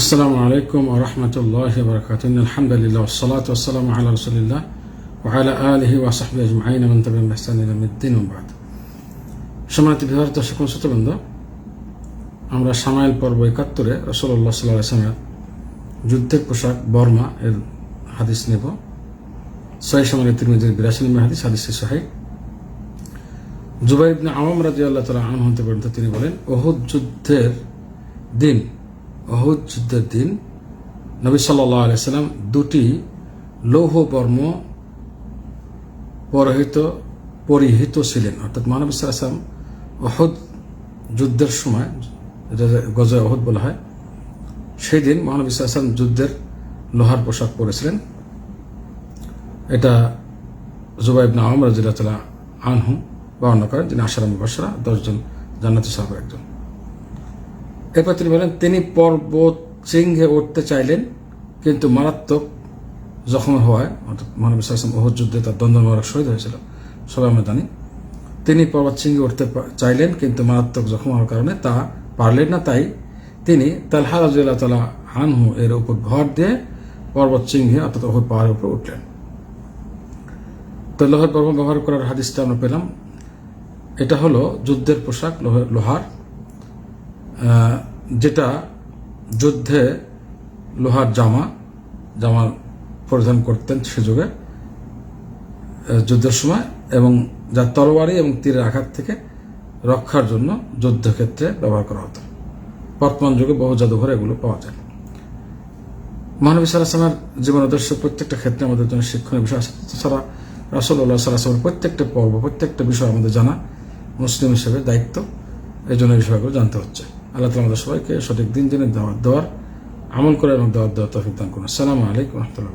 আসসালামু আলাইকুম রহমতুল্লাহ বরকাত আলহামদুলিল্লাহ ওসালাত ওসালাম আল্লাহ রসুলিল্লাহ ওয়ালা আলহি ওয়াসাহবি আজমাইন আমতাবিন হাসানুদ্দিন ওবাদ সমানিত বিহার দর্শক শ্রোতবৃন্দ, আমরা সামাইল পর্ব একাত্তরে রসল্লাহ সাল্লাহ আসলামের যুদ্ধের পোশাক, বর্মা এর হাদিস নেব। সহি সামানি তিরমিজির বিরাশি নম্বর হাদিস হাদিস সোহাই জুবাই ইবনে আওয়াম রাজি আল্লাহ তালা আনহতে পর্যন্ত তিনি বলেন, ওহুদ যুদ্ধের দিন অহুদ যুদ্ধের দিন নবী সাল্লাহ আলাইসাল্লাম দুটি লৌহ বর্ম পরহিত, পরিহিত ছিলেন। অর্থাৎ মহানবী সাল্লাম অহুদ যুদ্ধের সময় গজয় অহুদ বলা হয়, সেই দিন মহানবী সাল্লাম যুদ্ধের লোহার পোশাক পরেছিলেন। এটা জুবাইব না নাম রাজিল্লাহ আনহু বর্ণনা করেন, যিনি আশারাম বাসরা দশজন জান্নাতি সাহেব একজন। এরপর তিনি বলেন, তিনি পর্বত শৃঙ্গে উঠতে চাইলেন, কিন্তু মারাত্মক জখম হওয়ায়, অর্থাৎ মহানবী সাল্লাম ওহদ যুদ্ধে তার দ্বন্দ্ব মারক শহীদ হয়েছিল সবাই আমরা তিনি পর্বত শৃঙ্গে উঠতে চাইলেন, কিন্তু মারাত্মক জখম হওয়ার কারণে তা পারলেন না, তাই তিনি তালহা রাজুল্লাহ তালা হানহু এর উপর ভর দিয়ে পর্বত শৃঙ্গে, অর্থাৎ ওহদ পাহাড়ের উপর উঠলেন। তো লোহার পর্ব ব্যবহার করার হাদিসটা আমরা পেলাম। এটা হলো যুদ্ধের পোশাক লোহার যেটা যুদ্ধে লোহার জামা জামা পরিধান করতেন সে যুগে যুদ্ধের সময়, এবং যা তরবারি এবং তীরের আঘাত থেকে রক্ষার জন্য যুদ্ধক্ষেত্রে ব্যবহার করা হতো। বর্তমান যুগে বহু জাদুঘরে এগুলো পাওয়া যায়। মহানবী সাল্লাহামের জীবন আদর্শ প্রত্যেকটা ক্ষেত্রে আমাদের জন্য শিক্ষণীয় বিষয় আছে। তাছাড়া রাসল্লাহ সাল্লাহামের প্রত্যেকটা পর্ব, প্রত্যেকটা বিষয় আমাদের জানা, মুসলিম হিসেবে দায়িত্ব, এই জন্য বিষয়গুলো জানতে হচ্ছে। আল্লাহ তালা আমাদের সবাইকে সঠিক দিন জেনে দেওয়ার দেওয়ার আমল করে এবং দেওয়ার দেওয়ার তফিক দান করুন। আসসালামু আলাইকুম রহমতুল্লাহ